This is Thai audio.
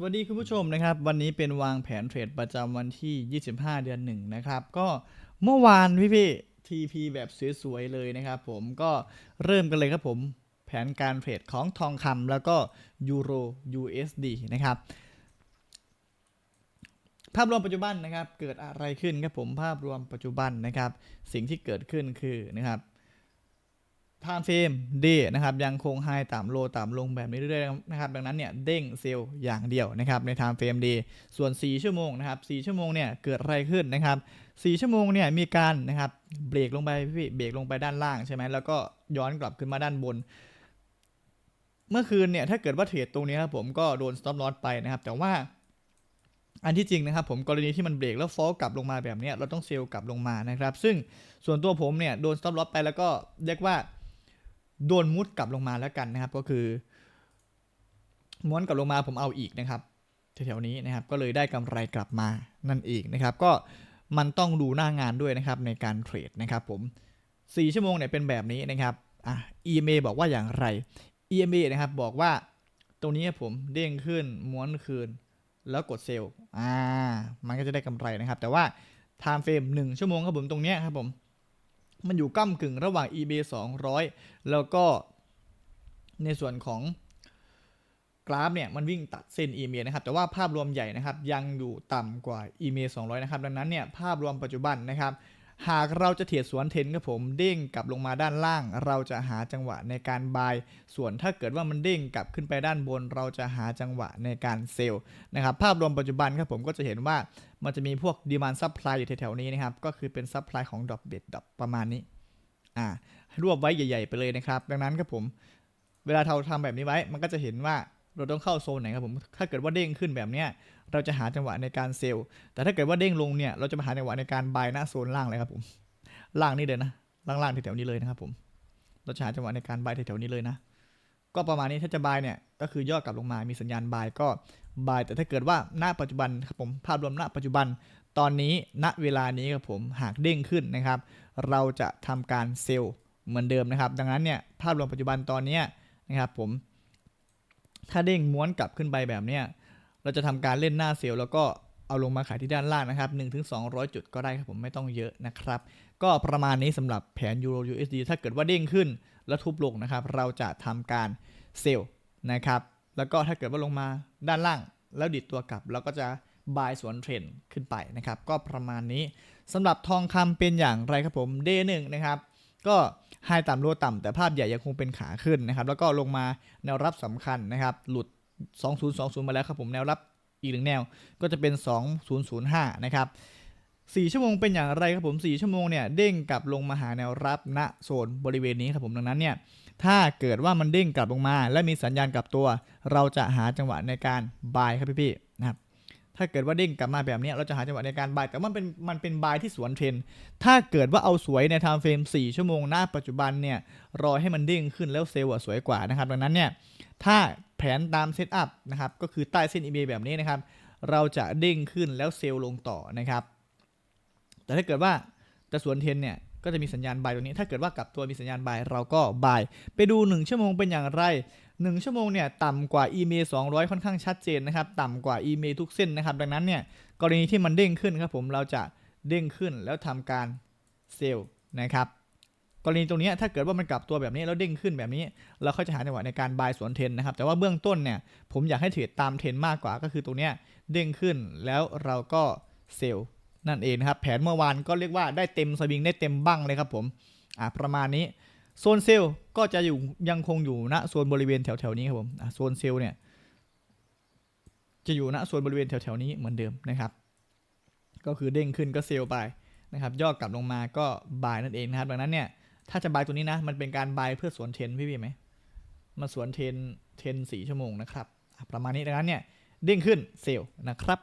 สวัสดีคุณผู้ชมนะครับ วันนี้เป็นวางแผนเทรดประจำวันที่ 25 เดือนหนึ่งนะครับ ก็เมื่อวานพี่พี่ทีพีแบบสวยๆเลยนะครับผมก็เริ่มกันเลยครับผมแผนการเทรดของทองคำแล้วก็ยูโร USD นะครับ ภาพรวมปัจจุบันนะครับ เกิดอะไรขึ้นครับผมภาพรวมปัจจุบันนะครับ สิ่งที่เกิดขึ้นคือนะครับ ไทม์เฟรมเดนะครับยังคงไฮต่ำโลต่ำลงแบบนี้เรื่อยๆนะครับดังนั้นเนี่ยเด้งเซลล์อย่างเดียวนะครับในไทม์เฟรมเดส่วน 4 ชั่วโมงนะครับ4ชั่วโมงเนี่ยเกิดอะไรขึ้นนะครับ4ชั่วโมงเนี่ยมีการนะครับเบรกลงไปพี่เบรกลงไปด้านล่างใช่ไหมแล้วก็ย้อนกลับขึ้นมาด้านบน เมื่อคืนเนี่ยถ้าเกิดว่าเทรดตรงนี้ครับผมก็โดน stop loss ไปนะครับแต่ว่าอันที่จริงนะครับผมกรณีที่มันเบรกแล้วฟอลกลับลงมาแบบนี้เราต้องเซลล์กลับลงมานะครับซึ่งส่วนตัวผมเนี่ยโดน stop loss ไปแล้วก็เรียกว่า โดนมุดกลับลงมาแล้วกันนะครับ ก็คือ ม้วนกลับลงมาผมเอาอีกนะครับแถวๆนี้นะครับก็เลยได้กำไรกลับมานั่นเองนะครับ ก็มันต้องดูหน้างานด้วยนะครับในการเทรดนะครับผม 4 ชั่วโมงเนี่ยเป็นแบบนี้นะครับอะ EMA บอกว่าอย่างไร EMA นะครับบอกว่าตรงนี้ผมเด้งขึ้นม้วนคืน แล้วกดเซลล์อ่ามันก็จะได้กำไรนะครับ แต่ว่า time frame 1ชั่วโมงครับผมตรงเนี้ยครับผม มันอยู่ก้ากึ่งระหว่าง eBay 200 แล้วก็ในส่วนของกราฟเนี่ยมันวิ่งตัดเส้น EMA นะครับ แต่ว่าภาพรวมใหญ่นะครับยังอยู่ต่ำกว่า EMA 200 นะครับ ดังนั้นเนี่ยภาพรวมปัจจุบันนะครับ หากเราจะเทียดสวนเทนครับผมเด้งกลับลงมาด้านล่าง เราจะหาจังหวะในการบาย ส่วนถ้าเกิดว่ามันเด้งกลับขึ้นไปด้านบน เราจะหาจังหวะในการเซลล์นะครับภาพรวมปัจจุบันครับผมก็จะเห็นว่ามันจะมีพวกดีมานซั p พลายอยู่แถวๆนี้นะครับก็คือเป็นซัพพลายของดอกเบ็ดดอกประมาณนี้อ่ารวบไว้ใหญ่ ๆ ไปเลยนะครับ ดังนั้นครับผมเวลาเราทำแบบนี้ไว้มันก็จะเห็นว่า เราต้องเข้าโซนไหนครับผม ถ้าเกิดว่าเด้งขึ้นแบบเนี้ย เราจะหาจังหวะในการเซลล์ แต่ถ้าเกิดว่าเด้งลงเนี่ย เราจะมาหาจังหวะในการบายหน้าโซนล่างเลยครับผม ล่างนี่เลยนะ ล่างๆแถวๆนี้เลยนะครับผม เราจะหาจังหวะในการบายแถวๆนี้เลยนะ ก็ประมาณนี้ถ้าจะบายเนี่ย ก็คือย่อกลับลงมา มีสัญญาณบายก็บาย แต่ถ้าเกิดว่าณปัจจุบันครับผม ภาพรวมณปัจจุบัน ตอนนี้ ณ เวลานี้ครับผม หากเด้งขึ้นนะครับ เราจะทำการเซลล์เหมือนเดิมนะครับ ดังนั้นเนี่ย ภาพรวมปัจจุบันตอนนี้นะครับผม ถ้าเด้งม้วนกลับขึ้นไปแบบเนี้ยเราจะทำการเล่นหน้าเซลล์แล้วก็เอาลงมาขายที่ด้านล่างนะครับ 1-200 จุดก็ได้ครับผมไม่ต้องเยอะนะครับ ก็ประมาณนี้สำหรับแผน Euro USD ถ้าเกิดว่าเด้งขึ้นแล้วทุบลงนะครับ เราจะทำการเซลล์นะครับ แล้วก็ถ้าเกิดว่าลงมาด้านล่าง แล้วดิดตัวกลับเราก็จะบายสวนเทรนขึ้นไปนะครับ ก็ประมาณนี้สำหรับทองคำเป็นอย่างไรครับผม Day หนึ่งนะครับ ก็ไฮต่ำโลต่ำแต่ภาพใหญ่ยังคงเป็นขาขึ้นนะครับ แล้วก็ลงมาแนวรับสำคัญนะครับ หลุด 2020 มาแล้วครับผมแนวรับอีกหนึ่งแนวก็จะเป็น 2005 นะครับ4ชั่วโมงเป็นอย่างไรครับผม 4 ชั่วโมงเนี่ยเด้งกลับลงมาหาแนวรับณโซนบริเวณนี้ครับผมดังนั้นเนี่ยถ้าเกิดว่ามันเด้งกลับลงมา และมีสัญญาณกลับตัว เราจะหาจังหวะในการบายครับพี่ๆนะครับ ถ้าเกิดว่าเด้งกลับมาแบบนี้เราจะหาจังหวะในการบาย แต่ว่ามันเป็นมันเป็นบายที่สวนเทรนถ้าเกิดว่าเอาสวยในไทม์เฟรม4 ชั่วโมงหน้าปัจจุบันเนี่ยรอให้มันเด้งขึ้นแล้วเซลล์สวยกว่านะครับดังนั้นเนี่ยถ้าแผนตามเซตอัพนะครับก็คือใต้เส้น EMA แบบนี้นะครับเราจะเด้งขึ้นแล้วเซลล์ลงต่อนะครับ แต่ถ้าเกิดว่าจะสวนเทรนเนี่ย ก็จะมีสัญญาณบายตรงนี้ ถ้าเกิดว่ากลับตัวมีสัญญาณบายเราก็บาย ไปดู 1 ชั่วโมงเป็นอย่างไร 1 ชั่วโมงเนี่ยต่ำกว่า EMA 200 ค่อนข้างชัดเจนนะครับ ต่ำกว่า EMA ทุกเส้นนะครับ ดังนั้นเนี่ยกรณีที่มันเด้งขึ้นครับผมเราจะเด้งขึ้นแล้วทำการเซลล์นะครับกรณีตรงนี้ถ้าเกิดว่ามันกลับตัวแบบนี้แล้วเด้งขึ้นแบบนี้ เราก็จะหาจังหวะในการบายสวนเทรนนะครับ แต่ว่าเบื้องต้นเนี่ยผมอยากให้เทรดตามเทรนมากกว่าก็คือตรงนี้เด้งขึ้นแล้วเราก็เซลล์ นั่นเองนะครับ แผนเมื่อวานก็เรียกว่าได้เต็มสวิงได้เต็มบั้งเลยครับผมอ่าประมาณนี้โซนเซลล์ก็จะอยู่ยังคงอยู่ณโซนบริเวณแถวๆนี้ครับผมอ่าโซนเซลล์เนี่ยจะอยู่ณโซนบริเวณแถวๆนี้เหมือนเดิมนะครับ ก็คือเด้งขึ้นก็เซลล์ไปนะครับ ย่อกลับลงมาก็บายนั่นเองนะครับ ดังนั้นเนี่ยถ้าจะบายตัวนี้นะมันเป็นการบายเพื่อสวนเทนพี่พี่ไหมมาสวนเทนเทนสี่ชั่วโมงนะครับ ประมาณนี้ดังนั้นเนี่ยเด้งขึ้นเซลล์นะครับ